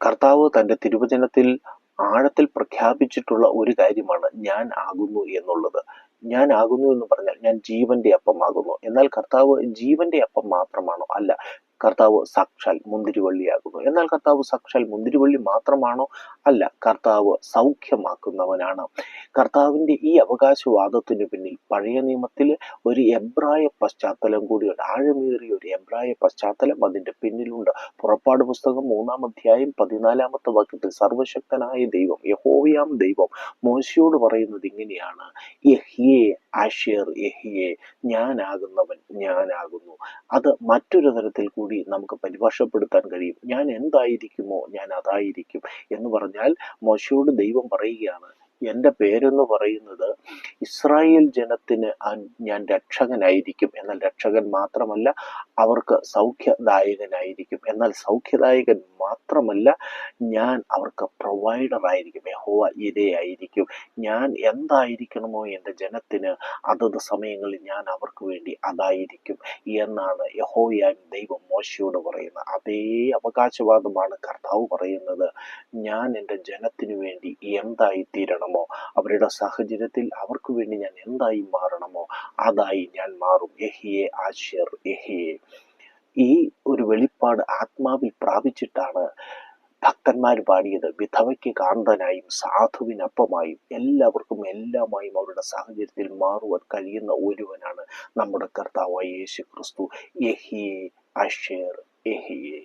കർത്താവ് തന്റെ തിരുവചനത്തിൽ ആഴത്തിൽ പ്രഖ്യാപിച്ചിട്ടുള്ള ഒരു കാര്യമാണ് ഞാൻ ആകുന്നു എന്നുള്ളത്. ഞാൻ ആകുന്നു എന്ന് പറഞ്ഞാൽ ഞാൻ ജീവന്റെ അപ്പമാകുന്നു എന്നാൽ കർത്താവ് ജീവന്റെ അപ്പം മാത്രമാണോ? അല്ല കർത്താവ് സാക്ഷാൽ മുന്തിരിവള്ളിയാകുന്നു. എന്നാൽ കർത്താവ് സാക്ഷാൽ മുന്തിരിവള്ളി മാത്രമാണോ? അല്ല കർത്താവ് സൗഖ്യമാക്കുന്നവനാണ്. കർത്താവിന്റെ ഈ അവകാശവാദത്തിന് പിന്നിൽ പഴയ നിയമത്തിൽ ഒരു എബ്രായ പശ്ചാത്തലം കൂടിയുണ്ട്. ആഴമേറിയ ഒരു എബ്രായ പശ്ചാത്തലം അതിന്റെ പിന്നിലുണ്ട്. പുറപ്പാട് പുസ്തകം മൂന്നാം അധ്യായം പതിനാലാമത്തെ വാക്യത്തിൽ സർവശക്തനായ ദൈവം യഹോവയാം ദൈവം മോശയോട് പറയുന്നത് ഇങ്ങനെയാണ്. യഹിയെ ആഷിയർ യഹിയെ ഞാനാകുന്നവൻ ഞാനാകുന്നു. അത് മറ്റൊരു തരത്തിൽ കൂടി നമുക്ക് പരിഭാഷപ്പെടുത്താൻ കഴിയും. ഞാൻ എന്തായിരിക്കുമോ? ഞാൻ അതായിരിക്കും. എന്ന് പറഞ്ഞാൽ മോശയോട് ദൈവം പറയുകയാണ്. എന്റെ പേരെന്ന് പറയുന്നത് ഇസ്രായേൽ ജനത്തിന് ഞാൻ രക്ഷകനായിരിക്കും. എന്നാൽ രക്ഷകൻ മാത്രമല്ല അവർക്ക് സൗഖ്യദായകനായിരിക്കും. എന്നാൽ സൗഖ്യദായകൻ മാത്രമല്ല ഞാൻ അവർക്ക് പ്രൊവൈഡർ ആയിരിക്കും. യഹോവ ഇരയായിരിക്കും. ഞാൻ എന്തായിരിക്കണമോ എന്റെ ജനത്തിന് അതത് സമയങ്ങളിൽ ഞാൻ അവർക്ക് വേണ്ടി അതായിരിക്കും എന്നാണ് യഹോയാൻ ദൈവം മോശയോട് പറയുന്നത്. അതേ അവകാശവാദമാണ് കർത്താവ് പറയുന്നത്. ഞാൻ എന്റെ ജനത്തിനു വേണ്ടി എന്തായി തീരണമോ അവരുടെ സാഹചര്യത്തിൽ അവർക്ക് വേണ്ടി ഞാൻ എന്തായി മാറണമോ? അതായി ഞാൻ മാറും. എഹിയെ ആശ്യർ എഹിയെ ഈ ഒരു വെളിപ്പാട് ആത്മാവിൽ പ്രാപിച്ചിട്ടാണ് ഭക്തന്മാർ പാടിയത്. വിധവയ്ക്ക് കാന്തനായും സാധുവിനപ്പമായും എല്ലാവർക്കും എല്ലാമായും അവരുടെ സാഹചര്യത്തിൽ മാറുവാൻ കഴിയുന്ന ഒരുവനാണ് നമ്മുടെ കർത്താവായ യേശു ക്രിസ്തു എഹിയെ അഷേർ എഹിയെ